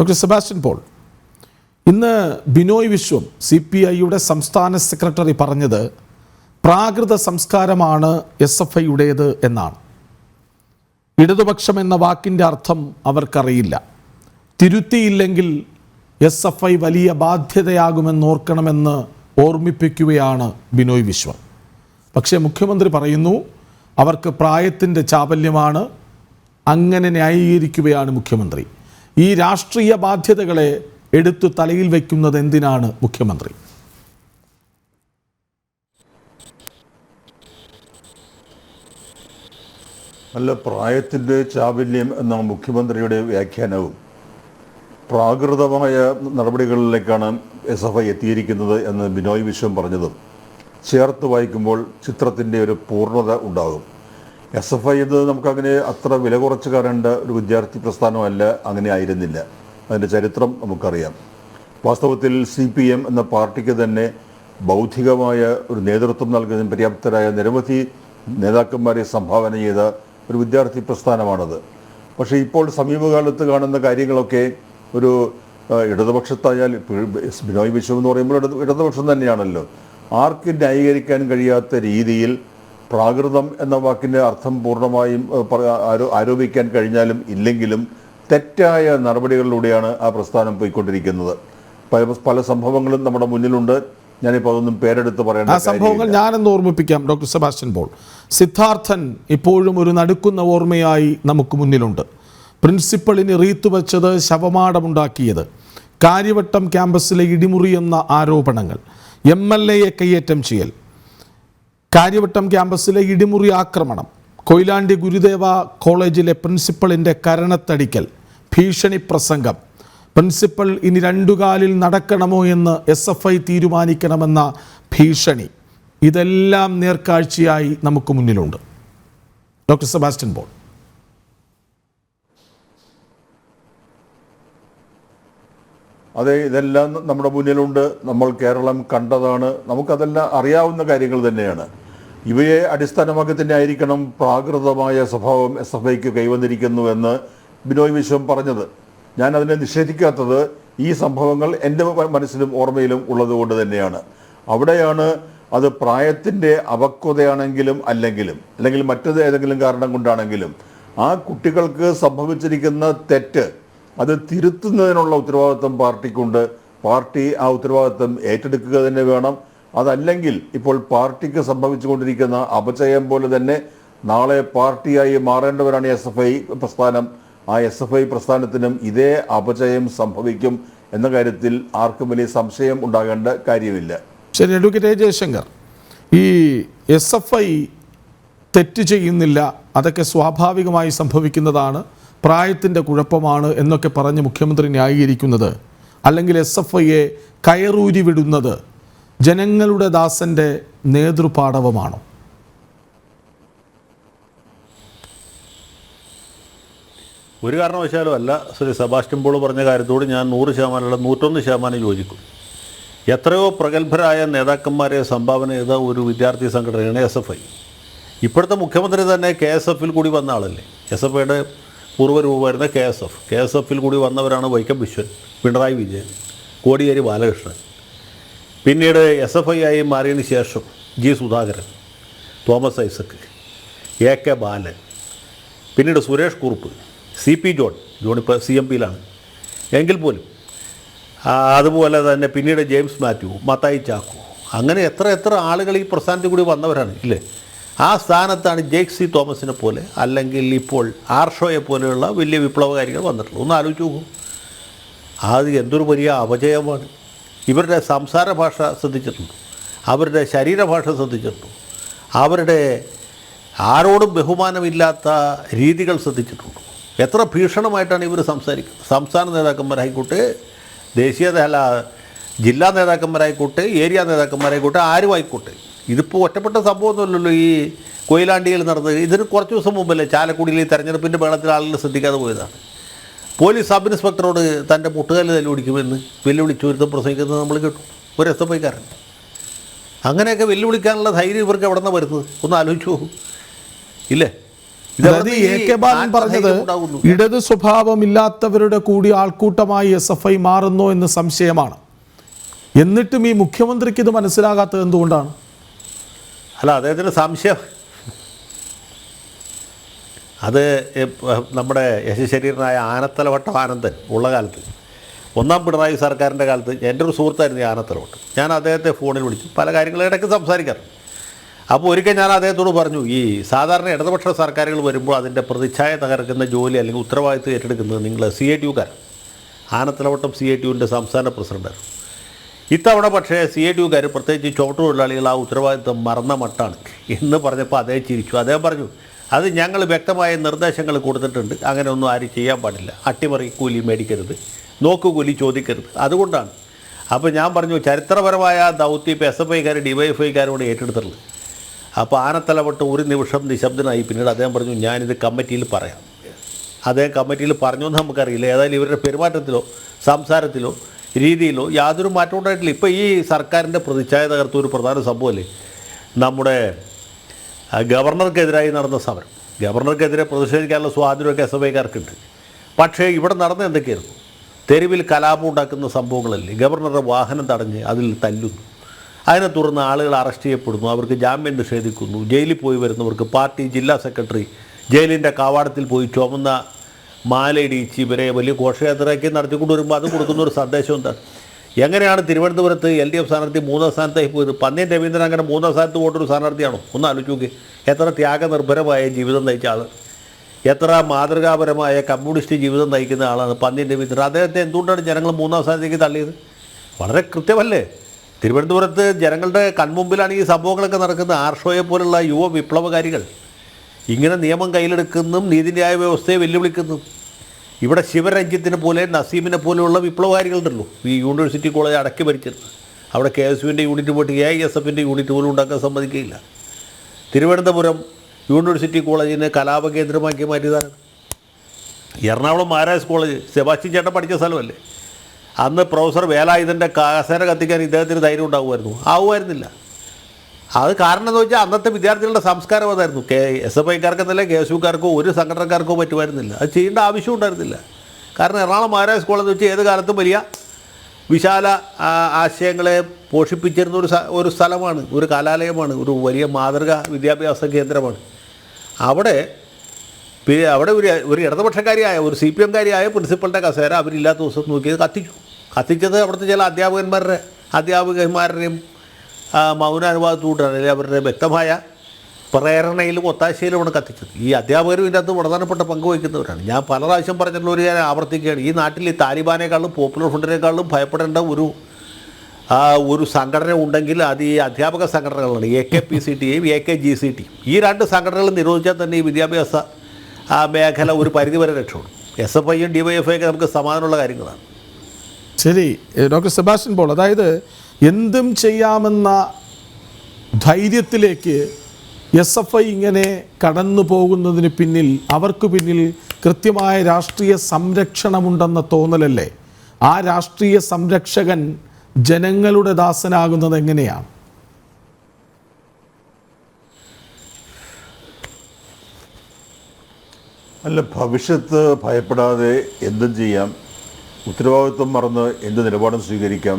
Doctor Sebastian Paul ഇന്ന് Binoy Viswam C P ഐയുടെ സംസ്ഥാന സെക്രട്ടറി പറഞ്ഞത് പ്രാകൃത സംസ്കാരമാണ് എസ് എഫ് ഐയുടേത് എന്നാണ്. ഇടതുപക്ഷം എന്ന വാക്കിന്റെ അർത്ഥം അവർക്കറിയില്ല. തിരുത്തിയില്ലെങ്കിൽ എസ് എഫ് ഐ വലിയ ബാധ്യതയാകുമെന്നോർക്കണമെന്ന് ഓർമ്മിപ്പിക്കുകയാണ് ബിനോയ് വിശ്വം. പക്ഷേ മുഖ്യമന്ത്രി പറയുന്നു അവർക്ക് പ്രായത്തിന്റെ ചാപല്യമാണ് അങ്ങനെ ന്യായീകരിക്കുകയാണ് മുഖ്യമന്ത്രി. ഈ രാഷ്ട്രീയ ബാധ്യതകളെ എടുത്തു തലയിൽ വയ്ക്കുന്നത് എന്തിനാണ് മുഖ്യമന്ത്രി? നല്ല പ്രായത്തിന്റെ ചാബല്യം എന്ന മുഖ്യമന്ത്രിയുടെ വ്യാഖ്യാനവും. പ്രാകൃതമായ നടപടികളിലേക്കാണ് എസ് എഫ് ഐ എത്തിയിരിക്കുന്നത് എന്ന് ബിനോയ് വിശ്വം പറഞ്ഞതും. ചേർത്ത് വായിക്കുമ്പോൾ ചിത്രത്തിന്റെ ഒരു പൂർണത ഉണ്ടാകും. എസ് എഫ് ഐ എന്നത് നമുക്കങ്ങനെ അത്ര വില കുറച്ച് കാണേണ്ട ഒരു വിദ്യാർത്ഥി പ്രസ്ഥാനമല്ല അങ്ങനെ ആയിരുന്നില്ല. അതിന്റെ ചരിത്രം നമുക്കറിയാം. വാസ്തവത്തിൽ സി പി എം എന്ന പാർട്ടിക്ക് തന്നെ ബൗദ്ധികമായ ഒരു നേതൃത്വം നൽകുന്നതിന് പര്യാപ്തരായ നിരവധി നേതാക്കന്മാരെ സംഭാവന ചെയ്ത ഒരു വിദ്യാർത്ഥി പ്രസ്ഥാനമാണത്. പക്ഷേ ഇപ്പോൾ സമീപകാലത്ത് കാണുന്ന കാര്യങ്ങളൊക്കെ ഒരു ഇടതുപക്ഷത്തായാൽ ബിനോയ് വിശ്വം എന്ന് പറയുമ്പോൾ ഇടത് ഇടതുപക്ഷം തന്നെയാണല്ലോ. ആർക്കും ന്യായീകരിക്കാൻ കഴിയാത്ത രീതിയിൽ പ്രാകൃതം എന്ന വാക്കിന്റെ അർത്ഥം പൂർണമായും ആരോപിക്കാൻ കഴിഞ്ഞാലും ഇല്ലെങ്കിലും തെറ്റായ നടപടികളിലൂടെയാണ് ആ പ്രസ്ഥാനം പോയിക്കൊണ്ടിരിക്കുന്നത്. പല പല സംഭവങ്ങളും നമ്മുടെ മുന്നിലുണ്ട്. ഞാനിപ്പോൾ അതൊന്നും പേരെടുത്ത് പറയണം ആ സംഭവങ്ങൾ. ഞാനെന്ന് ഓർമ്മിപ്പിക്കാം ഡോക്ടർ സെബാസ്റ്റ്യൻ പോൾ. സിദ്ധാർത്ഥൻ ഇപ്പോഴും ഒരു നടുക്കുന്ന ഓർമ്മയായി നമുക്ക് മുന്നിലുണ്ട്. പ്രിൻസിപ്പളിന് റീത്ത് വച്ചത് ശവമാടമുണ്ടാക്കിയത്. കാര്യവട്ടം ക്യാമ്പസിലെ ഇടിമുറി എന്ന ആരോപണങ്ങൾ. എം എൽ എയെ കയ്യേറ്റം ചെയ്യൽ. കാര്യവട്ടം ക്യാമ്പസിലെ ഇടിമുറി ആക്രമണം. കൊയിലാണ്ടി ഗുരുദേവ കോളേജിലെ പ്രിൻസിപ്പളിന്റെ കരണത്തടിക്കൽ. ഭീഷണി പ്രസംഗം. പ്രിൻസിപ്പൽ ഇനി രണ്ടുകാലിൽ നടക്കണമോ എന്ന് എസ് എഫ് ഐ തീരുമാനിക്കണമെന്ന ഭീഷണി. ഇതെല്ലാം നേർക്കാഴ്ചയായി നമുക്ക് മുന്നിലുണ്ട്. Doctor Sebastian Paul. അതെ ഇതെല്ലാം നമ്മുടെ മുന്നിലുണ്ട്. നമ്മൾ കേരളം കണ്ടതാണ്. നമുക്കതെല്ലാം അറിയാവുന്ന കാര്യങ്ങൾ തന്നെയാണ്. ഇവയെ അടിസ്ഥാനമാക്കി തന്നെ ആയിരിക്കണം പ്രാകൃതമായ സ്വഭാവം എസ് എഫ് ഐക്ക് കൈവന്നിരിക്കുന്നു എന്ന് ബിനോയ് വിശ്വം പറഞ്ഞത്. ഞാൻ അതിനെ നിഷേധിക്കാത്തത് ഈ സംഭവങ്ങൾ എന്റെ മനസ്സിലും ഓർമ്മയിലും ഉള്ളതുകൊണ്ട് തന്നെയാണ്. അവിടെയാണ് അത് പ്രായത്തിന്റെ അപക്വതയാണെങ്കിലും അല്ലെങ്കിലും അല്ലെങ്കിൽ മറ്റേത് ഏതെങ്കിലും കാരണം കൊണ്ടാണെങ്കിലും ആ കുട്ടികൾക്ക് സംഭവിച്ചിരിക്കുന്ന തെറ്റ് അത് തിരുത്തുന്നതിനുള്ള ഉത്തരവാദിത്വം പാർട്ടിക്കുണ്ട്. പാർട്ടി ആ ഉത്തരവാദിത്വം ഏറ്റെടുക്കുക തന്നെ വേണം. അതല്ലെങ്കിൽ ഇപ്പോൾ പാർട്ടിക്ക് സംഭവിച്ചുകൊണ്ടിരിക്കുന്ന അപചയം പോലെ തന്നെ നാളെ പാർട്ടിയായി മാറേണ്ടവരാണ് എസ് എഫ് ഐ പ്രസ്ഥാനം. ആ എസ് എഫ് ഐ പ്രസ്ഥാനത്തിനും ഇതേ അപചയം സംഭവിക്കും എന്ന കാര്യത്തിൽ ആർക്കും വലിയ സംശയം ഉണ്ടാകേണ്ട കാര്യമില്ല. ശരി അഡ്വക്കേറ്റ് ജയശങ്കർ ഈ എസ് എഫ് ഐ തെറ്റ് ചെയ്യുന്നില്ല അതൊക്കെ സ്വാഭാവികമായി സംഭവിക്കുന്നതാണ്. പ്രായത്തിന്റെ കുഴപ്പമാണ് എന്നൊക്കെ പറഞ്ഞ് മുഖ്യമന്ത്രി ന്യായീകരിക്കുന്നത്. അല്ലെങ്കിൽ എസ് എഫ് ഐയെ കയറൂരി വിടുന്നത് ജനങ്ങളുടെ ദാസന്റെ നേതൃപാടവമാണോ? ഒരു കാരണവശാലും അല്ല ശ്രീ സെബാസ്റ്റ്യൻ പോൾ പറഞ്ഞ കാര്യത്തോട് ഞാൻ നൂറ് ശതമാനം അല്ല നൂറ്റൊന്ന് ശതമാനം യോജിക്കും. എത്രയോ പ്രഗത്ഭരായ നേതാക്കന്മാരെ സംഭാവന ചെയ്ത ഒരു വിദ്യാർത്ഥി സംഘടനയാണ് എസ് എഫ് ഐ. ഇപ്പോഴത്തെ മുഖ്യമന്ത്രി തന്നെ കെ എസ് എഫിൽ കൂടി വന്ന ആളല്ലേ? എസ് എഫ് ഐയുടെ പൂർവരൂപമായിരുന്ന K S F. K S എഫിൽ കൂടി വന്നവരാണ് വൈക്കം വിശ്വൻ പിണറായി വിജയൻ കോടിയേരി ബാലകൃഷ്ണൻ. പിന്നീട് എസ് എഫ് ഐ ആയി മാറിയതിന് ശേഷം G Sudhakaran Thomas Isaac A K Balan പിന്നീട് Suresh Kurup C P John John ഇപ്പോൾ സി എം പിയിലാണ്. എങ്കിൽ പോലും അതുപോലെ തന്നെ പിന്നീട് ജെയിംസ് മാത്യു മത്തായി ചാക്കു അങ്ങനെ എത്ര എത്ര ആളുകൾ ഈ പ്രസ്ഥാനത്തിൽ കൂടി വന്നവരാണ് ഇല്ലേ? ആ സ്ഥാനത്താണ് ജേക്ക് സി തോമസിനെ പോലെ അല്ലെങ്കിൽ ഇപ്പോൾ ആർഷോയെ പോലെയുള്ള വലിയ വിപ്ലവകാരികൾ വന്നിട്ടുള്ളത്. ഒന്ന് ആലോചിച്ച് നോക്കൂ. അത് എന്തൊരു വലിയ അപജയമാണ്. ഇവരുടെ സംസാര ഭാഷ ശ്രദ്ധിച്ചിട്ടുണ്ട്. അവരുടെ ശരീരഭാഷ ശ്രദ്ധിച്ചിട്ടുണ്ട്. അവരുടെ ആരോടും ബഹുമാനമില്ലാത്ത രീതികൾ ശ്രദ്ധിച്ചിട്ടുണ്ട്. എത്ര ഭീഷണമായിട്ടാണ് ഇവർ സംസാരിക്കുന്നത്? സംസ്ഥാന നേതാക്കന്മാരായിക്കോട്ടെ ദേശീയ അല്ല ജില്ലാ നേതാക്കന്മാരായിക്കോട്ടെ ഏരിയ നേതാക്കന്മാരായിക്കോട്ടെ ആരും ആയിക്കോട്ടെ ഇതിപ്പോൾ ഒറ്റപ്പെട്ട സംഭവമൊന്നുമല്ലല്ലോ ഈ കൊയിലാണ്ടിയിൽ നടന്നത്. ഇതിന് കുറച്ച് ദിവസം മുമ്പല്ലേ ചാലക്കുടിയിൽ തെരഞ്ഞെടുപ്പിന്റെ ബഹളത്തിൽ ആളുകൾ ശ്രദ്ധിക്കാതെ പോയതാണ്. പോലീസ് സബ് ഇൻസ്പെക്ടറോട് തന്റെ മുട്ടുകാലിൽ തല്ലുപിടിക്കുമെന്ന് വെല്ലുവിളിച്ച് ഒരുത്തം പ്രസംഗിക്കുന്നത് നമ്മൾ കേട്ടു. ഒരു എസ് എഫ് ഐക്കാരൻ. അങ്ങനെയൊക്കെ വെല്ലുവിളിക്കാനുള്ള ധൈര്യം ഇവർക്ക് എവിടെ നിന്നാണ് വരുന്നത്? ഒന്ന് ആലോചിച്ചു പോകും ഇല്ലേ? അതായത് എ കെ ബാലൻ പറഞ്ഞത് ഇടത് സ്വഭാവമില്ലാത്തവരുടെ കൂടി ആൾക്കൂട്ടമായി എസ് എഫ് ഐ മാറുന്നു എന്ന് സംശയമാണ്. എന്നിട്ടും ഈ മുഖ്യമന്ത്രിക്ക് ഇത് മനസ്സിലാകാത്തത് എന്തുകൊണ്ടാണ്? അല്ല അദ്ദേഹത്തിന് സംശയം. അത് നമ്മുടെ യശശരീരനായ ആനത്തലവട്ടം ആനന്ദൻ ഉള്ള കാലത്ത്. ഒന്നാം പിണറായി സർക്കാരിന്റെ കാലത്ത് എന്റെ ഒരു സുഹൃത്തായിരുന്നു ഈ ആനത്തലവട്ടം. ഞാൻ അദ്ദേഹത്തെ ഫോണിൽ വിളിച്ചു. പല കാര്യങ്ങളും ഇടയ്ക്ക് സംസാരിക്കാറ് അപ്പോൾ ഒരിക്കൽ ഞാൻ അദ്ദേഹത്തോട് പറഞ്ഞു ഈ സാധാരണ ഇടതുപക്ഷ സർക്കാരുകൾ വരുമ്പോൾ അതിന്റെ പ്രതിച്ഛായ തകർക്കുന്ന ജോലി അല്ലെങ്കിൽ ഉത്തരവാദിത്വം ഏറ്റെടുക്കുന്നത് നിങ്ങൾ സി ഐ ടി യുക്കാരാണ്. ആനത്തലവട്ടം സി ഐ ടി യുവിന്റെ സംസ്ഥാന പ്രസിഡന്റായിരുന്നു. ഇത്തവണ പക്ഷേ സി ഐ ടിയുകാർ പ്രത്യേകിച്ച് പ്രത്യേകിച്ച് ചുവട്ടുതൊഴിലാളികൾ ആ ഉത്തരവാദിത്വം മറന്ന മട്ടാണ്. എന്ന് പറഞ്ഞപ്പോൾ അദ്ദേഹം ചിരിച്ചു. അദ്ദേഹം പറഞ്ഞു അത് ഞങ്ങൾ വ്യക്തമായ നിർദ്ദേശങ്ങൾ കൊടുത്തിട്ടുണ്ട്. അങ്ങനെ ഒന്നും ആരും ചെയ്യാൻ പാടില്ല. അട്ടിമറി കൂലി മേടിക്കരുത്. നോക്കുകൂലി ചോദിക്കരുത്. അതുകൊണ്ടാണ്. അപ്പോൾ ഞാൻ പറഞ്ഞു ചരിത്രപരമായ ദൗത്യം ഇപ്പോൾ എസ് എഫ് ഐക്കാർ ഡി വൈ എഫ് ഐക്കാരോട് ഏറ്റെടുത്തിട്ടുള്ളത്. അപ്പോൾ ആനത്തലവട്ട് ഒരു നിമിഷം നിശബ്ദനായി പിന്നീട് അദ്ദേഹം പറഞ്ഞു ഞാനിത് കമ്മിറ്റിയിൽ പറയാം. അദ്ദേഹം കമ്മിറ്റിയിൽ പറഞ്ഞു എന്ന് നമുക്കറിയില്ല. ഏതായാലും ഇവരുടെ പെരുമാറ്റത്തിലോ സംസാരത്തിലോ രീതിയിലോ യാതൊരു മാറ്റം ഉണ്ടായിട്ടില്ല. ഇപ്പോൾ ഈ സർക്കാരിന്റെ പ്രതിച്ഛായ തകർത്ത ഒരു പ്രധാന സംഭവമല്ലേ? നമ്മുടെ ഗവർണർക്കെതിരായി നടന്ന സമരം. ഗവർണർക്കെതിരെ പ്രതിഷേധിക്കാനുള്ള സ്വാതന്ത്ര്യമൊക്കെ എസ് എഫ് ഐക്കാർക്കുണ്ട് പക്ഷേ ഇവിടെ നടന്ന എന്തൊക്കെയായിരുന്നു? തെരുവിൽ കലാപം ഉണ്ടാക്കുന്ന സംഭവങ്ങളല്ലേ? ഗവർണറുടെ വാഹനം തടഞ്ഞ് അതിൽ തല്ലുന്നു. അതിനെ തുടർന്ന് ആളുകൾ അറസ്റ്റ് ചെയ്യപ്പെടുന്നു. അവർക്ക് ജാമ്യം നിഷേധിക്കുന്നു. ജയിലിൽ പോയി വരുന്നവർക്ക് പാർട്ടി ജില്ലാ സെക്രട്ടറി ജയിലിന്റെ കവാടത്തിൽ പോയി ചുമന്ന മാലയിടിച്ച് ഇവരെ വലിയ ഘോഷയാത്രയാക്കി നടത്തിക്കൊണ്ട് വരുമ്പോൾ അത് കൊടുക്കുന്ന ഒരു സന്ദേശം എന്താണ്? എങ്ങനെയാണ് തിരുവനന്തപുരത്ത് എൽ ഡി എഫ് സ്ഥാനാർത്ഥി മൂന്നാം സ്ഥാനത്തായി പോയത് പന്നിയൻ രവീന്ദ്രൻ അങ്ങനെ മൂന്നാം സ്ഥാനത്ത് പോയിട്ടൊരു സ്ഥാനാർത്ഥിയാണോ? ഒന്ന് ആലോചിച്ച് നോക്കി. എത്ര ത്യാഗനിർഭരമായ ജീവിതം നയിച്ച ആൾ എത്ര മാതൃകാപരമായ കമ്മ്യൂണിസ്റ്റ് ജീവിതം നയിക്കുന്ന ആളാണ് പന്നിയൻ രവീന്ദ്രൻ. അദ്ദേഹത്തെ എന്തുകൊണ്ടാണ് ജനങ്ങൾ മൂന്നാം സ്ഥാനത്തേക്ക് തള്ളിയത്? വളരെ കൃത്യമല്ലേ? തിരുവനന്തപുരത്ത് ജനങ്ങളുടെ കൺമുമ്പിലാണ് ഈ സംഭവങ്ങളൊക്കെ നടക്കുന്നത്. ആർഷോയെ പോലുള്ള യുവ വിപ്ലവകാരികൾ ഇങ്ങനെ നിയമം കയ്യിലെടുക്കുന്നതും നീതിന്യായ വ്യവസ്ഥയെ വെല്ലുവിളിക്കുന്നതും ഇവിടെ ശിവരഞ്ജിത്തിനെ പോലെ നസീമിനെ പോലെയുള്ള വിപ്ലവകാരികളുണ്ടല്ലോ. ഈ യൂണിവേഴ്സിറ്റി കോളേജ് അടക്കി ഭരിച്ചിരുന്നത് അവിടെ കെ എസ് യുവിന്റെ യൂണിറ്റ് പോയിട്ട് എ ഐ എസ് എഫിന്റെ യൂണിറ്റ് പോലും ഉണ്ടാക്കാൻ സമ്മതിക്കുകയില്ല. തിരുവനന്തപുരം യൂണിവേഴ്സിറ്റി കോളേജിനെ കലാപകേന്ദ്രമാക്കി മാറ്റിയതാണ്. എറണാകുളം മഹാരാജ് കോളേജ് സെബാസ്റ്റ്യൻ ചേട്ടൻ പഠിച്ച സ്ഥലമല്ലേ? അന്ന് പ്രൊഫസർ വേലായുധന്റെ കാസേന കത്തിക്കാൻ ഇദ്ദേഹത്തിന് ധൈര്യം ഉണ്ടാകുമായിരുന്നു ആവുമായിരുന്നില്ല. അത് കാരണം എന്ന് വെച്ചാൽ അന്നത്തെ വിദ്യാർത്ഥികളുടെ സംസ്കാരം അതായിരുന്നു. കെ എസ് എഫ് ഐക്കാർക്കെന്നല്ല കെ എസ് യുക്കാർക്കോ ഒരു സംഘടനക്കാർക്കോ പറ്റുമായിരുന്നില്ല. അത് ചെയ്യേണ്ട ആവശ്യം ഉണ്ടായിരുന്നില്ല. കാരണം എറണാകുളം മഹാരാജ് എന്ന് വെച്ചാൽ ഏത് കാലത്തും വലിയ വിശാല ആശയങ്ങളെ പോഷിപ്പിച്ചിരുന്ന ഒരു ഒരു സ്ഥലമാണ് ഒരു കലാലയമാണ് ഒരു വലിയ മാതൃക വിദ്യാഭ്യാസ കേന്ദ്രമാണ്. അവിടെ അവിടെ ഒരു ഒരു ഇടതുപക്ഷക്കാരിയായ ഒരു സി പി എംകാരിയായ പ്രിൻസിപ്പളിന്റെ കസേര അവരില്ലാത്ത ദിവസം നോക്കിയത് കത്തിച്ചു. കത്തിച്ചത് അവിടുത്തെ ചില അധ്യാപകന്മാരുടെ അധ്യാപകന്മാരുടെയും മൗനാനുവാദത്തോടാണ് അല്ലെങ്കിൽ അവരുടെ വ്യക്തമായ പ്രേരണയിലും ഒത്താശയിലുമാണ് കത്തിച്ചത്. ഈ അധ്യാപകരും ഇതിന്റെ അകത്ത് പ്രധാനപ്പെട്ട പങ്ക് വഹിക്കുന്നവരാണ്. ഞാൻ പല പ്രാവശ്യം പറഞ്ഞിട്ടുള്ള ഒരു ഞാൻ ആവർത്തിക്കുകയാണ്. ഈ നാട്ടിൽ ഈ താലിബാനേക്കാളും പോപ്പുലർ ഫ്രണ്ടിനേക്കാളും ഭയപ്പെടേണ്ട ഒരു ഒരു സംഘടന ഉണ്ടെങ്കിൽ അത് ഈ അധ്യാപക സംഘടനകളാണ്. എ കെ പി സി ടിയും എ കെ ജി സി ടിയും ഈ രണ്ട് സംഘടനകൾ നിരോധിച്ചാൽ തന്നെ ഈ വിദ്യാഭ്യാസ മേഖല ഒരു പരിധിവരെ രക്ഷപ്പെടും. എസ് എഫ് ഐയും ഡി വൈ എഫ് ഐ ഒക്കെ നമുക്ക് സമാധാനമുള്ള കാര്യങ്ങളാണ്. ശരി ഡോക്ടർ സെബാസ്റ്റ്യൻ പോൾ അതായത് എന്തും ചെയ്യാമെന്ന ധൈര്യത്തിലേക്ക് എസ് എഫ് ഐ ഇങ്ങനെ കടന്നു പോകുന്നതിന് പിന്നിൽ അവർക്ക് പിന്നിൽ കൃത്യമായ രാഷ്ട്രീയ സംരക്ഷണമുണ്ടെന്ന തോന്നലല്ലേ? ആ രാഷ്ട്രീയ സംരക്ഷകൻ ജനങ്ങളുടെ ദാസനാകുന്നത് എങ്ങനെയാണ്? അല്ല ഭവിഷ്യത്ത് ഭയപ്പെടാതെ എന്തും ചെയ്യാം ഉത്തരവാദിത്വം മറന്ന് എന്ത് നിലപാടും സ്വീകരിക്കാം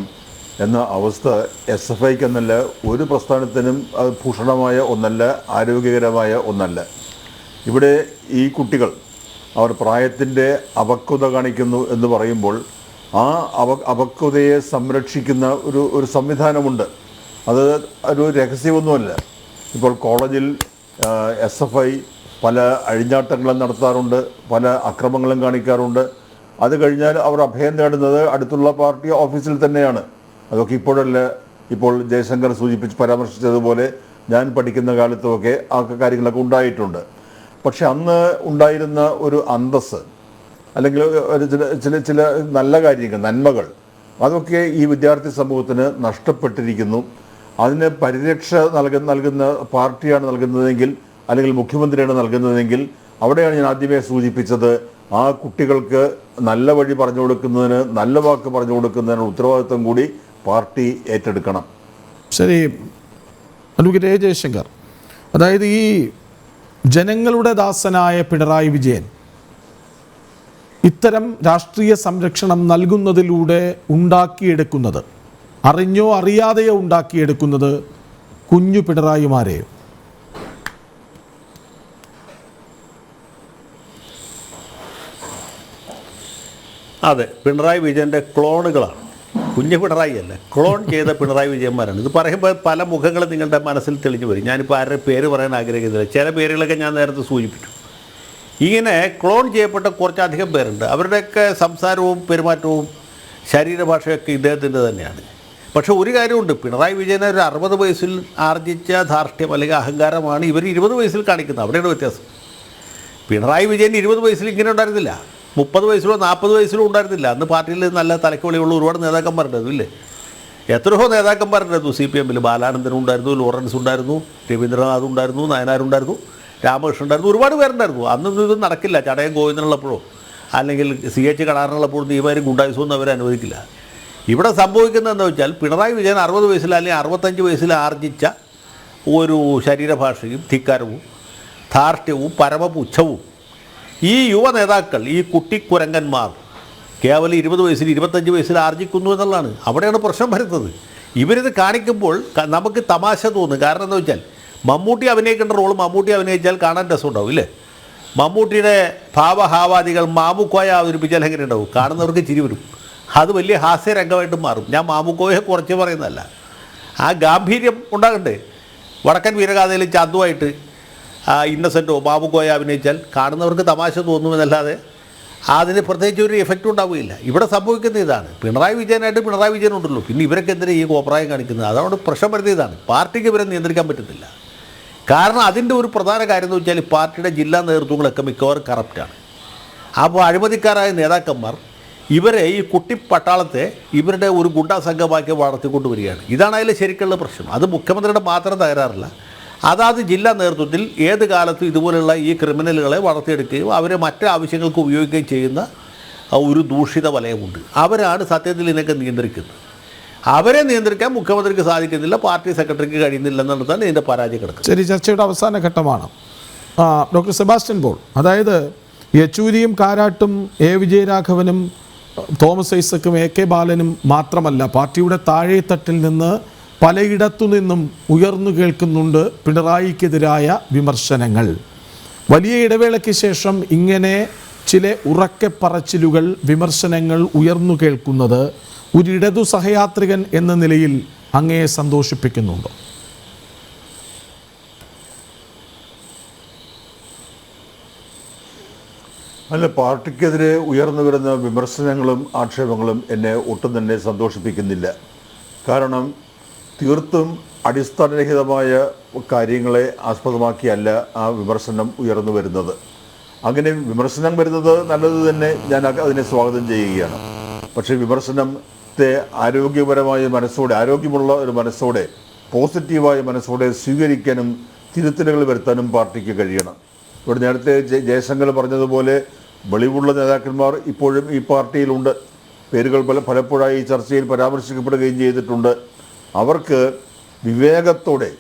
എന്ന അവസ്ഥ എസ് എഫ് ഐക്ക് എന്നല്ല ഒരു പ്രസ്ഥാനത്തിനും അത് ഭൂഷണമായ ഒന്നല്ല ആരോഗ്യകരമായ ഒന്നല്ല. ഇവിടെ ഈ കുട്ടികൾ അവർ പ്രായത്തിന്റെ അപക്വത കാണിക്കുന്നു എന്ന് പറയുമ്പോൾ ആ അവ അപക്വതയെ സംരക്ഷിക്കുന്ന ഒരു ഒരു സംവിധാനമുണ്ട്. അത് ഒരു രഹസ്യമൊന്നുമല്ല. ഇപ്പോൾ കോളേജിൽ എസ് എഫ് ഐ പല അഴിഞ്ഞാട്ടങ്ങളും നടത്താറുണ്ട് പല അക്രമങ്ങളും കാണിക്കാറുണ്ട്. അത് കഴിഞ്ഞാൽ അവർ അഭയം നേടുന്നത് അടുത്തുള്ള പാർട്ടി ഓഫീസിൽ തന്നെയാണ്. അതൊക്കെ ഇപ്പോഴല്ല. ഇപ്പോൾ ജയശങ്കർ സൂചിപ്പിച്ച് പരാമർശിച്ചതുപോലെ ഞാൻ പഠിക്കുന്ന കാലത്തുമൊക്കെ ആ കാര്യങ്ങളൊക്കെ ഉണ്ടായിട്ടുണ്ട്. പക്ഷെ അന്ന് ഉണ്ടായിരുന്ന ഒരു അന്തസ് അല്ലെങ്കിൽ ചില ചില ചില നല്ല കാര്യങ്ങൾ നന്മകൾ അതൊക്കെ ഈ വിദ്യാർത്ഥി സമൂഹത്തിന് നഷ്ടപ്പെട്ടിരിക്കുന്നു. അതിന് പരിരക്ഷ നൽകുന്ന നൽകുന്ന പാർട്ടിയാണ് നൽകുന്നതെങ്കിൽ അല്ലെങ്കിൽ മുഖ്യമന്ത്രിയാണ് നൽകുന്നതെങ്കിൽ അവിടെയാണ് ഞാൻ ആദ്യമേ സൂചിപ്പിച്ചത് ആ കുട്ടികൾക്ക് നല്ല വഴി പറഞ്ഞു കൊടുക്കുന്നതിന് നല്ല വാക്ക് പറഞ്ഞു കൊടുക്കുന്നതിന് ഉത്തരവാദിത്വം കൂടി പാർട്ടി ഏറ്റെടുക്കണം. ശരി അഡ്വക്കേറ്റ് എ ജയശങ്കർ. അതായത് ഈ ജനങ്ങളുടെ ദാസനായ പിണറായി വിജയൻ ഇത്തരം രാഷ്ട്രീയ സംരക്ഷണം നൽകുന്നതിലൂടെ ഉണ്ടാക്കിയെടുക്കുന്നത് അറിഞ്ഞോ അറിയാതെയോ ഉണ്ടാക്കിയെടുക്കുന്നത് കുഞ്ഞു പിണറായിമാരെ. അതെ പിണറായി വിജയന്റെ ക്ലോണുകളാണ്. കുഞ്ഞു പിണറായി അല്ല? ക്ലോൺ ചെയ്ത പിണറായി വിജയന്മാരാണ്. ഇത് പറയുമ്പോൾ പല മുഖങ്ങളും നിങ്ങളുടെ മനസ്സിൽ തെളിഞ്ഞു വരും. ഞാനിപ്പോൾ ആരുടെ പേര് പറയാൻ ആഗ്രഹിക്കുന്നില്ല. ചില പേരുകളൊക്കെ ഞാൻ നേരത്തെ സൂചിപ്പിച്ചു. ഇങ്ങനെ ക്ലോൺ ചെയ്യപ്പെട്ട കുറച്ചധികം പേരുണ്ട്. അവരുടെയൊക്കെ സംസാരവും പെരുമാറ്റവും ശരീരഭാഷയൊക്കെ ഇദ്ദേഹത്തിന്റെ തന്നെയാണ്. പക്ഷേ ഒരു കാര്യമുണ്ട്. പിണറായി വിജയനെ ഒരു അറുപത് വയസ്സിൽ ആർജിച്ച ധാർഷ്ട്യം അല്ലെങ്കിൽ അഹങ്കാരമാണ് ഇവർ ഇരുപത് വയസ്സിൽ കാണിക്കുന്നത്. അവിടെയാണ് വ്യത്യാസം. പിണറായി വിജയൻ ഇരുപത് വയസ്സിൽ ഇങ്ങനെ ഉണ്ടായിരുന്നില്ല. മുപ്പത് വയസ്സിലോ നാൽപ്പത് വയസ്സിലോ ഉണ്ടായിരുന്നില്ല. അന്ന് പാർട്ടിയിൽ നല്ല തലക്കുവളിയുള്ള ഒരുപാട് നേതാക്കന്മാരുണ്ടായിരുന്നു ഇല്ലേ എത്രയോ നേതാക്കന്മാരുണ്ടായിരുന്നു സി പി എമ്മിൽ ബാലാനന്ദനും ഉണ്ടായിരുന്നു ലോറൻസ് ഉണ്ടായിരുന്നു രവീന്ദ്രനാഥ് ഉണ്ടായിരുന്നു നയനാരുണ്ടായിരുന്നു രാമകൃഷ്ണൻ ഉണ്ടായിരുന്നു ഒരുപാട് പേരുണ്ടായിരുന്നു. അന്നൊന്നും ഇത് നടക്കില്ല. ചടയം ഗോവിന്ദനുള്ളപ്പോഴോ അല്ലെങ്കിൽ സി എച്ച് കടാറിനുള്ളപ്പോഴും നീമാരും ഗുണ്ടായുസൊന്നും അവർ അനുവദിക്കില്ല. ഇവിടെ സംഭവിക്കുന്നത് എന്താ വെച്ചാൽ പിണറായി വിജയൻ അറുപത് വയസ്സിൽ അല്ലെങ്കിൽ അറുപത്തഞ്ച് വയസ്സിൽ ആർജിച്ച ഒരു ശരീരഭാഷയും ധിക്കാരവും ധാർഷ്ട്യവും പരമപുച്ഛവും ഈ യുവ നേതാക്കൾ ഈ കുട്ടിക്കുരങ്ങന്മാർ കേവലം ഇരുപത് വയസ്സിൽ ഇരുപത്തഞ്ച് വയസ്സിൽ ആർജിക്കുന്നു എന്നുള്ളതാണ്. അവിടെയാണ് പ്രശ്നം വരുന്നത്. ഇവരിത് കാണിക്കുമ്പോൾ നമുക്ക് തമാശ തോന്നും. കാരണം എന്താ വെച്ചാൽ മമ്മൂട്ടി അഭിനയിക്കേണ്ട റോൾ മമ്മൂട്ടി അഭിനയിച്ചാൽ കാണാൻ രസമുണ്ടാവും ഇല്ലേ? മമ്മൂട്ടിയുടെ ഭാവഹാവാദികൾ മാമുക്കോയ അവതരിപ്പിച്ചാൽ എങ്ങനെ ഉണ്ടാവും? കാണുന്നവർക്ക് ചിരി വരും. അത് വലിയ ഹാസ്യരംഗമായിട്ട് മാറും. ഞാൻ മാമുക്കോയെ കുറച്ച് പറയുന്നതല്ല. ആ ഗാംഭീര്യം ഉണ്ടാകണ്ടേ? വടക്കൻ വീരഗാഥയിൽ ചന്തുവായിട്ട് ഇന്നസെന്റോ ബാബുക്കോയ അഭിനയിച്ചാൽ കാണുന്നവർക്ക് തമാശ തോന്നുമെന്നല്ലാതെ അതിന് പ്രത്യേകിച്ച് ഒരു എഫക്റ്റ് ഉണ്ടാവുകയില്ല. ഇവിടെ സംഭവിക്കുന്ന ഇതാണ്. പിണറായി വിജയനായിട്ട് പിണറായി വിജയൻ ഉണ്ടല്ലോ. പിന്നെ ഇവരൊക്കെ എന്തിനാ ഈ കോപ്രായം കാണിക്കുന്നത്? അതുകൊണ്ട് പ്രശ്നം വരുത്തിയതാണ്. പാർട്ടിക്ക് ഇവരെ നിയന്ത്രിക്കാൻ പറ്റത്തില്ല. കാരണം അതിന്റെ ഒരു പ്രധാന കാര്യം എന്ന് വെച്ചാൽ പാർട്ടിയുടെ ജില്ലാ നേതൃത്വങ്ങളൊക്കെ മിക്കവാറും കറപ്റ്റാണ് അപ്പോൾ അഴിമതിക്കാരായ നേതാക്കന്മാർ ഇവരെ ഈ കുട്ടി പട്ടാളത്തെ ഇവരുടെ ഒരു ഗുണ്ടാ സംഘമാക്കി വളർത്തിക്കൊണ്ട് വരികയാണ് ഇതാണ് അതിൽ ശരിക്കുള്ള പ്രശ്നം. അത് മുഖ്യമന്ത്രിയുടെ മാത്രം തകരാറില്ല. അതാത് ജില്ലാ നേതൃത്വത്തിൽ ഏത് കാലത്തും ഇതുപോലുള്ള ഈ ക്രിമിനലുകളെ വളർത്തിയെടുക്കുകയും അവരെ മറ്റു ആവശ്യങ്ങൾക്ക് ഉപയോഗിക്കുകയും ചെയ്യുന്ന ഒരു ദൂഷിത വലയമുണ്ട്. അവരാണ് സത്യത്തിൽ ഇതിനൊക്കെ നിയന്ത്രിക്കുന്നത്. അവരെ നിയന്ത്രിക്കാൻ മുഖ്യമന്ത്രിക്ക് സാധിക്കുന്നില്ല പാർട്ടി സെക്രട്ടറിക്ക് കഴിയുന്നില്ല എന്നുള്ളതാണ് ഇതിന്റെ പരാജയം കിടക്കുന്നത് ശരി ചർച്ചയുടെ അവസാന ഘട്ടമാണ്. ഡോക്ടർ സെബാസ്റ്റ്യൻ പോൾ അതായത് യെച്ചൂരിയും കാരാട്ടും എ വിജയരാഘവനും തോമസ് ഐസക്കും എ കെ ബാലനും മാത്രമല്ല പാർട്ടിയുടെ താഴെത്തട്ടിൽ നിന്ന് പലയിടത്തു നിന്നും ഉയർന്നു കേൾക്കുന്നുണ്ട് പിണറായിക്കെതിരായ വിമർശനങ്ങൾ. വലിയ ഇടവേളയ്ക്ക് ശേഷം ഇങ്ങനെ ചില ഉറക്കെ പറച്ചിലുകൾ വിമർശനങ്ങൾ ഉയർന്നു കേൾക്കുന്നത് ഒരു ഇടതു സഹയാത്രികൻ എന്ന നിലയിൽ അങ്ങയെ സന്തോഷിപ്പിക്കുന്നുണ്ടോ? അല്ല പാർട്ടിക്കെതിരെ ഉയർന്നു വരുന്ന വിമർശനങ്ങളും ആക്ഷേപങ്ങളും എന്നെ ഒട്ടും തന്നെ സന്തോഷിപ്പിക്കുന്നില്ല. കാരണം തീർത്തും അടിസ്ഥാനരഹിതമായ കാര്യങ്ങളെ ആസ്പദമാക്കിയല്ല ആ വിമർശനം ഉയർന്നു വരുന്നത്. അങ്ങനെ വിമർശനം വരുന്നത് നല്ലത് തന്നെ ഞാൻ അതിനെ സ്വാഗതം ചെയ്യുകയാണ്. പക്ഷേ വിമർശനത്തെ ആരോഗ്യപരമായ മനസ്സോടെ ആരോഗ്യമുള്ള ഒരു മനസ്സോടെ പോസിറ്റീവായ മനസ്സോടെ സ്വീകരിക്കാനും തിരുത്തലുകൾ വരുത്താനും പാർട്ടിക്ക് കഴിയണം. ഇവിടെ നേരത്തെ ജയശങ്കർ പറഞ്ഞതുപോലെ വെളിവുള്ള നേതാക്കന്മാർ ഇപ്പോഴും ഈ പാർട്ടിയിലുണ്ട്. പേരുകൾ പല പലപ്പോഴായി ചർച്ചയിൽ പരാമർശിക്കപ്പെടുകയും ചെയ്തിട്ടുണ്ട്. അവർക്ക് വിവേകത്തോടെ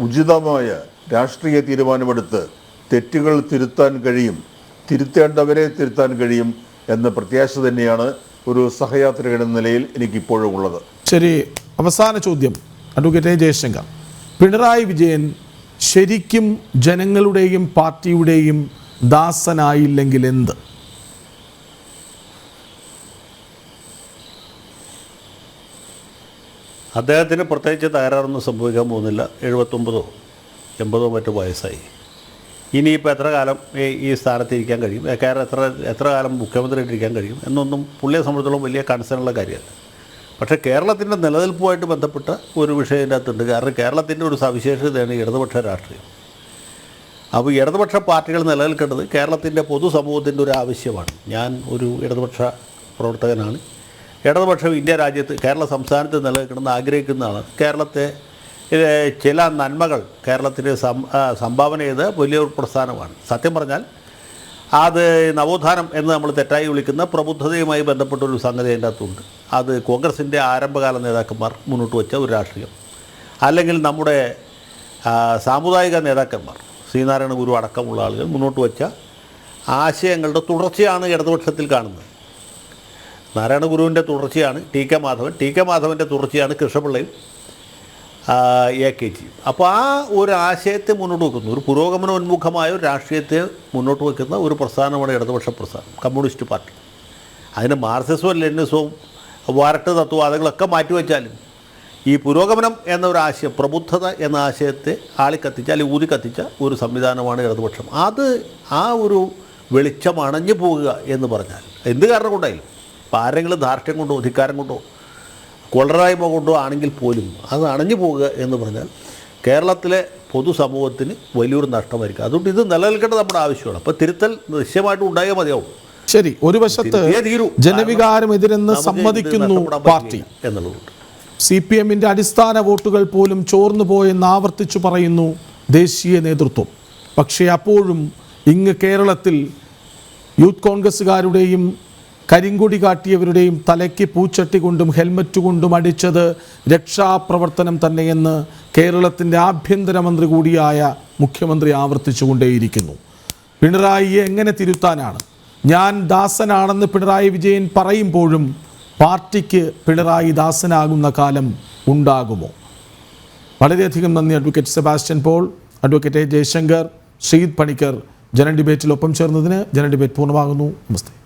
ഉചിതമായ രാഷ്ട്രീയ തീരുമാനമെടുത്ത് തെറ്റുകൾ തിരുത്താൻ കഴിയും തിരുത്തേണ്ടവരെ തിരുത്താൻ കഴിയും എന്ന പ്രത്യാശ തന്നെയാണ് ഒരു സഹയാത്രികൻ എന്ന നിലയിൽ എനിക്കിപ്പോഴും ഉള്ളത്. ശരി അവസാന ചോദ്യം. അഡ്വക്കേറ്റ് ജയശങ്കർ. പിണറായി വിജയൻ ശരിക്കും ജനങ്ങളുടെയും പാർട്ടിയുടെയും ദാസനായില്ലെങ്കിൽ എന്ത്? അദ്ദേഹത്തിന് പ്രത്യേകിച്ച് തകരാറൊന്നും സംഭവിക്കാൻ പോകുന്നില്ല. എഴുപത്തൊമ്പതോ എൺപതോ മറ്റോ വയസ്സായി. ഇനിയിപ്പോൾ എത്ര കാലം ഈ- ഈ സ്ഥാനത്ത് ഇരിക്കാൻ കഴിയും? കേരളം എത്ര എത്ര കാലം മുഖ്യമന്ത്രിയായിട്ട് ഇരിക്കാൻ കഴിയും? എന്നൊന്നും പുള്ളിയെ സംബന്ധിച്ചോളം വലിയ കൺസേണുള്ള കാര്യമല്ല. പക്ഷേ കേരളത്തിന്റെ നിലനിൽപ്പുമായിട്ട് ബന്ധപ്പെട്ട ഒരു വിഷയം ഇതിന്റെ അകത്തുണ്ട്. കാരണം കേരളത്തിന്റെ ഒരു സവിശേഷതയാണ് ഇടതുപക്ഷ രാഷ്ട്രീയം. അപ്പോൾ ഇടതുപക്ഷ പാർട്ടികൾ നിലനിൽക്കേണ്ടത് കേരളത്തിന്റെ പൊതുസമൂഹത്തിന്റെ ഒരു ആവശ്യമാണ്. ഞാൻ ഒരു ഇടതുപക്ഷ പ്രവർത്തകനാണ്. ഇടതുപക്ഷം ഇന്ത്യ രാജ്യത്ത് കേരള സംസ്ഥാനത്ത് നിലനിൽക്കണമെന്ന് ആഗ്രഹിക്കുന്നതാണ്. കേരളത്തെ ചില നന്മകൾ കേരളത്തിന് സംഭാവന ചെയ്ത് വലിയൊരു പ്രസ്ഥാനമാണ്. സത്യം പറഞ്ഞാൽ അത് നവോത്ഥാനം എന്ന് നമ്മൾ തെറ്റായി വിളിക്കുന്ന പ്രബുദ്ധതയുമായി ബന്ധപ്പെട്ടൊരു സംഗതി അതിന്റെ അകത്തുണ്ട്. അത് കോൺഗ്രസിന്റെ ആരംഭകാല നേതാക്കന്മാർ മുന്നോട്ട് വെച്ച ഒരു രാഷ്ട്രീയം. അല്ലെങ്കിൽ നമ്മുടെ സാമുദായിക നേതാക്കന്മാർ ശ്രീനാരായണ ഗുരു അടക്കമുള്ള ആളുകൾ മുന്നോട്ട് വെച്ച ആശയങ്ങളുടെ തുടർച്ചയാണ് ഇടതുപക്ഷത്തിൽ കാണുന്നത്. നാരായണ ഗുരുവിന്റെ തുടർച്ചയാണ് T K Madhavan. T K മാധവന്റെ തുടർച്ചയാണ് കൃഷ്ണപിള്ളയും എ കെ ജിയും അപ്പോൾ ആ ഒരു ആശയത്തെ മുന്നോട്ട് വെക്കുന്നു. ഒരു പുരോഗമനോന്മുഖമായ ഒരു രാഷ്ട്രീയത്തെ മുന്നോട്ട് വെക്കുന്ന ഒരു പ്രസ്ഥാനമാണ് ഇടതുപക്ഷ പ്രസ്ഥാനം കമ്മ്യൂണിസ്റ്റ് പാർട്ടി. അതിന് മാർസിസവും ലെനിസവും വരട്ട് തത്വവാദങ്ങളൊക്കെ മാറ്റിവെച്ചാലും ഈ പുരോഗമനം എന്ന ഒരു ആശയം പ്രബുദ്ധത എന്ന ആശയത്തെ ആളിക്കത്തിച്ച അല്ലെങ്കിൽ ഊതി കത്തിച്ച ഒരു സംവിധാനമാണ് ഇടതുപക്ഷം. അത് ആ ഒരു വെളിച്ചം അണഞ്ഞു പോവുക എന്ന് പറഞ്ഞാൽ എന്ത് കാരണം കൊണ്ടായാലും ഇപ്പം ആരെങ്കിലും ധാർഷ്ട്യം കൊണ്ടോ അധികാരം കൊണ്ടോ കൊളറായ്മ കൊണ്ടോ ആണെങ്കിൽ പോലും അത് അണഞ്ഞു പോവുക എന്ന് പറഞ്ഞാൽ കേരളത്തിലെ പൊതുസമൂഹത്തിന് വലിയൊരു നഷ്ടമായിരിക്കും. അതുകൊണ്ട് ഇത് നിലനിൽക്കേണ്ടത് നമ്മുടെ ആവശ്യമാണ്. അപ്പോൾ തിരുത്തൽ നിശ്ചയമായിട്ടും ഉണ്ടായാൽ മതിയാവും. ശരി ഒരു വശത്ത് തിരുത്തിയേ ജനവികാരം എതിരെന്ന് സമ്മതിക്കുന്നു പാർട്ടി. എന്നുള്ളതുകൊണ്ട്. സി പി എമ്മിന്റെ അടിസ്ഥാന വോട്ടുകൾ പോലും ചോർന്നു പോയെന്ന് ആവർത്തിച്ചു പറയുന്നു ദേശീയ നേതൃത്വം. പക്ഷേ അപ്പോഴും ഇങ്ങ് കേരളത്തിൽ യൂത്ത് കോൺഗ്രസ്സുകാരുടെയും കരിങ്കൊടി കാട്ടിയവരുടെയും തലയ്ക്ക് പൂച്ചട്ടി കൊണ്ടും ഹെൽമറ്റ് കൊണ്ടും അടിച്ചത് രക്ഷാപ്രവർത്തനം തന്നെയെന്ന് കേരളത്തിന്റെ ആഭ്യന്തരമന്ത്രി കൂടിയായ മുഖ്യമന്ത്രി ആവർത്തിച്ചുകൊണ്ടേയിരിക്കുന്നു. പിണറായിയെ എങ്ങനെ തിരുത്താനാണ്? ഞാൻ ദാസനാണെന്ന് പിണറായി വിജയൻ പറയുമ്പോഴും പാർട്ടിക്ക് പിണറായി ദാസനാകുന്ന കാലം ഉണ്ടാകുമോ? വളരെയധികം നന്ദി advocate Sebastian Paul advocate A Jayasankar Sreeth Panicker. ജന ഡിബേറ്റിൽ ഒപ്പം ചേർന്നതിന് ജന ഡിബേറ്റ് പൂർണമാകുന്നു. നമസ്തേ.